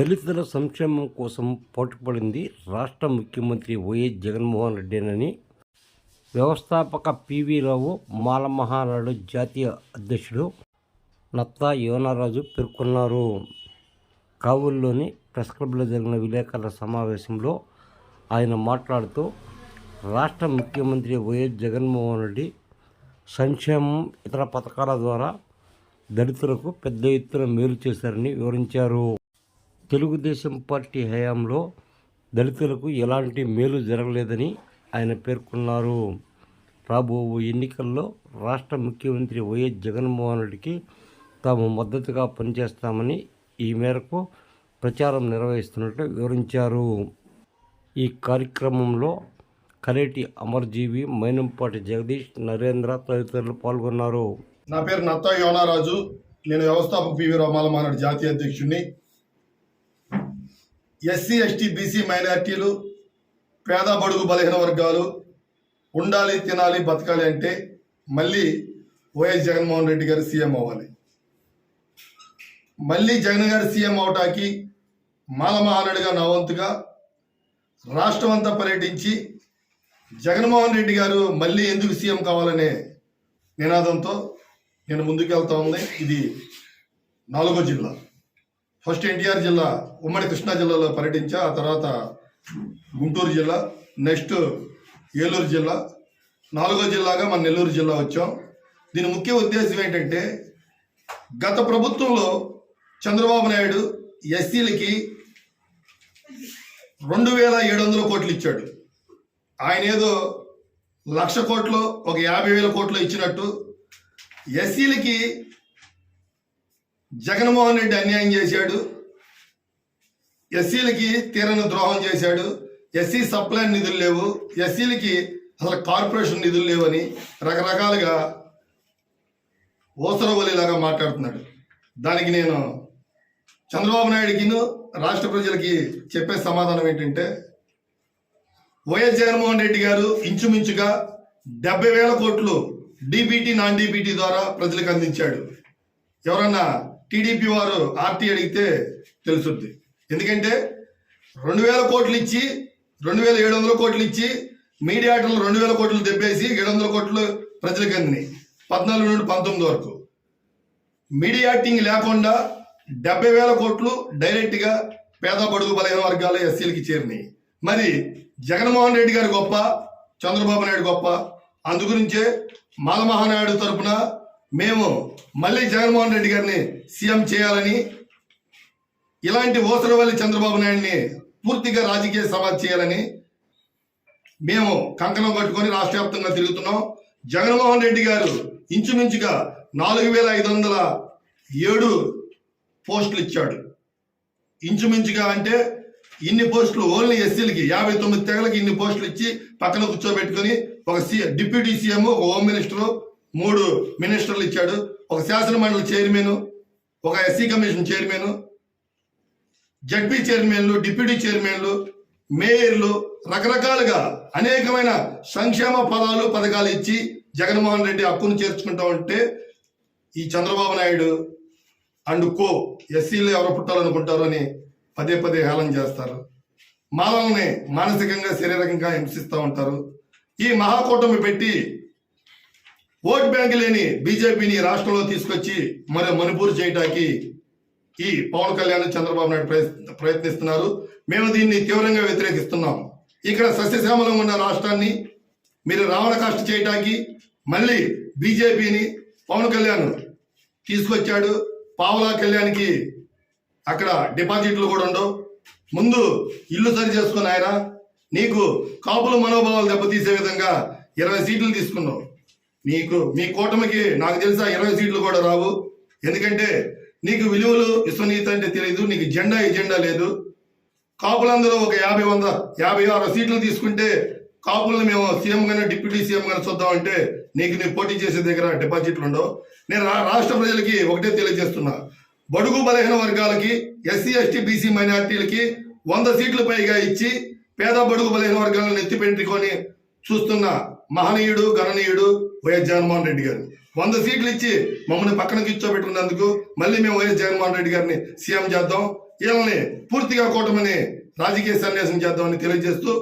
దళితుల సంక్షేమం కోసం పాటుపడింది రాష్ట్ర ముఖ్యమంత్రి వైఎస్ జగన్మోహన్ రెడ్డినని వ్యవస్థాపక పివి రావు మాలమహానాడు జాతీయ అధ్యక్షుడు నత్తా యోనారాజు పేర్కొన్నారు. కావుల్లోని ప్రెస్ క్లబ్లో జరిగిన విలేకరుల సమావేశంలో ఆయన మాట్లాడుతూ రాష్ట్ర ముఖ్యమంత్రి వైఎస్ జగన్మోహన్ రెడ్డి సంక్షేమం ఇతర పథకాల ద్వారా దళితులకు పెద్ద ఎత్తున మేలు చేశారని వివరించారు. తెలుగుదేశం పార్టీ హయాంలో దళితులకు ఎలాంటి మేలు జరగలేదని ఆయన పేర్కొన్నారు. రాబో ఎన్నికల్లో రాష్ట్ర ముఖ్యమంత్రి వైఎస్ జగన్మోహన్ రెడ్డికి తాము మద్దతుగా పనిచేస్తామని ఈ మేరకు ప్రచారం నిర్వహిస్తున్నట్లు వివరించారు. ఈ కార్యక్రమంలో కరేటి అమర్జీవి మైనంపాటి జగదీష్ నరేంద్ర తదితరులు పాల్గొన్నారు. నా పేరు నత్తా యోనారాజు. నేను వ్యవస్థాపక పివి రామాల మానాడు జాతీయ అధ్యక్షుడిని. ఎస్సీ ఎస్టీ బీసీ మైనార్టీలు పేద బడుగు బలహీన వర్గాలు ఉండాలి తినాలి బతకాలి అంటే మళ్ళీ వైఎస్ జగన్మోహన్ రెడ్డి గారు సీఎం అవ్వాలి. మళ్ళీ జగన్ గారు సీఎం అవటానికి మాలమహారాడుగా నా వంతుగా రాష్ట్రం అంతా పర్యటించి జగన్మోహన్ రెడ్డి గారు మళ్ళీ ఎందుకు సీఎం కావాలనే నినాదంతో నేను ముందుకెళ్తా ఉంది. ఇది నాలుగో జిల్లా. ఫస్ట్ ఎన్టీఆర్ జిల్లా ఉమ్మడి కృష్ణా జిల్లాలో పర్యటించా ఆ తర్వాత గుంటూరు జిల్లా నెక్స్ట్ ఏలూరు జిల్లా నాలుగో జిల్లాగా మన నెల్లూరు జిల్లా వచ్చాం. దీని ముఖ్య ఉద్దేశం ఏంటంటే గత ప్రభుత్వంలో చంద్రబాబు నాయుడు ఎస్సీలకి రెండు వేల ఏడు వందల కోట్లు ఇచ్చాడు. ఆయన ఏదో లక్ష కోట్లు ఒక యాభై వేల కోట్లు ఇచ్చినట్టు ఎస్సీలకి జగన్మోహన్ రెడ్డి అన్యాయం చేశాడు. ఎస్సీలకి తీరని ద్రోహం చేశాడు. ఎస్సీ సప్లై నిధులు లేవు. ఎస్సీలకి అసలు కార్పొరేషన్ నిధులు లేవని రకరకాలుగా ఓసరవలిలాగా మాట్లాడుతున్నాడు. దానికి నేను చంద్రబాబు నాయుడికి రాష్ట్ర ప్రజలకి చెప్పే సమాధానం ఏంటంటే వైఎస్ జగన్మోహన్ రెడ్డి గారు ఇంచుమించుగా డెబ్బై వేల కోట్లు డీబీటీ నాన్ డీబీటీ ద్వారా ప్రజలకు అందించాడు. ఎవరన్నా టీడీపీ వారు ఆర్టీ అడిగితే తెలుసుద్ది. ఎందుకంటే రెండు వేల కోట్లు ఇచ్చి రెండు వేల ఏడు వందల కోట్లు ఇచ్చి మీడియాటర్లు రెండు వేల కోట్లు దెబ్బేసి ఏడు వందల కోట్లు ప్రజలకు అందినాయి. పద్నాలుగు నుండి పంతొమ్మిది వరకు. మీడియాటింగ్ లేకుండా డెబ్బై వేల కోట్లు డైరెక్ట్గా పేద బడుగు బలహీన వర్గాల ఎస్సీలకి చేరినాయి. మరి జగన్మోహన్ రెడ్డి గారు గొప్ప చంద్రబాబు నాయుడు గొప్ప. అందుగురించే మాలమహానాయుడు తరపున మేము మళ్ళీ జగన్మోహన్ రెడ్డి గారిని సీఎం చేయాలని ఇలాంటి ఓసరవల్లి చంద్రబాబు నాయుడిని పూర్తిగా రాజకీయ సమాధి చేయాలని మేము కంకణం కట్టుకొని రాష్ట్ర వ్యాప్తంగా తిరుగుతున్నాం. జగన్మోహన్ రెడ్డి గారు ఇంచుమించుగా నాలుగు వేల ఐదు వందల ఏడు పోస్టులు ఇచ్చాడు. ఇంచుమించుగా అంటే ఇన్ని పోస్టులు ఓన్లీ ఎస్సీలకి యాభై తొమ్మిది తెగలకి ఇన్ని పోస్టులు ఇచ్చి పక్కన కూర్చోబెట్టుకొని ఒక సి డిప్యూటీ సీఎం ఒక హోమ్ మినిస్టరు మూడు మినిస్టర్లు ఇచ్చాడు. ఒక శాసన మండలి చైర్మన్ ఒక ఎస్సీ కమిషన్ చైర్మన్ జడ్పీ చైర్మన్లు డిప్యూటీ చైర్మన్లు మేయర్లు రకరకాలుగా అనేకమైన సంక్షేమ పదాలు పథకాలు ఇచ్చి జగన్మోహన్ రెడ్డి హక్కును చేర్చుకుంటా ఉంటే ఈ చంద్రబాబు నాయుడు అండ్ కో ఎస్సీలు ఎవరు పుట్టాలనుకుంటారు అని పదే పదే హేళన చేస్తారు. మానవుల్ని మానసికంగా శారీరకంగా హింసిస్తూ ఉంటారు. ఈ మహాకూటమి పెట్టి ఓట్ బ్యాంక్ లేని బీజేపీని రాష్ట్రంలో తీసుకొచ్చి మరి మణిపూర్ చేయటానికి ఈ పవన్ కళ్యాణ్ చంద్రబాబు నాయుడు ప్రయత్- ప్రయత్నిస్తున్నారు. మేము దీన్ని తీవ్రంగా వ్యతిరేకిస్తున్నాం. ఇక్కడ సస్యశ్యామలం ఉన్న రాష్ట్రాన్ని మీరు రావణ కాస్ట్ చేయటానికి మళ్ళీ బీజేపీని పవన్ కళ్యాణ్ తీసుకొచ్చాడు. పావలా కళ్యాణ్కి అక్కడ డిపాజిట్లు కూడా ఉండవు. ముందు ఇల్లు సరి చేసుకుని ఆయన నీకు కాపుల మనోభావాలు దెబ్బతీసే విధంగా ఇరవై సీట్లు తీసుకున్నావు. నీకు మీ కూటమికి నాకు తెలుసా ఇరవై సీట్లు కూడా రావు. ఎందుకంటే నీకు విలువలు విశ్వనీత అంటే తెలియదు నీకు జెండా ఎజెండా లేదు. కాపులందరూ ఒక యాభై వంద యాభై ఆరు సీట్లు తీసుకుంటే కాపులను మేము సీఎం గానే డిప్యూటీ సీఎం గానే చూద్దామంటే నీకు నీ పోటీ చేసే దగ్గర డిపాజిట్లు ఉండవు. నేను రా- రాష్ట్ర ప్రజలకి ఒకటే తెలియజేస్తున్నా. బడుగు బలహీన వర్గాలకి ఎస్సీ ఎస్టీ బీసీ మైనార్టీలకి వంద సీట్లు పైగా ఇచ్చి పేద బడుగు బలహీన వర్గాలను ఎత్తిపెట్టుకొని చూస్తున్న. మహనీయుడు గణనీయుడు వైఎస్ జగన్మోహన్ రెడ్డి గారు. వంద సీట్లు ఇచ్చి మమ్మల్ని పక్కన కూర్చోబెట్టుకున్నందుకు మళ్ళీ మేము వైఎస్ జగన్మోహన్ రెడ్డి గారిని సీఎం చేద్దాం. వీళ్ళని పూర్తిగా కూటమిని రాజకీయ సన్యాసం చేద్దామని తెలియజేస్తూ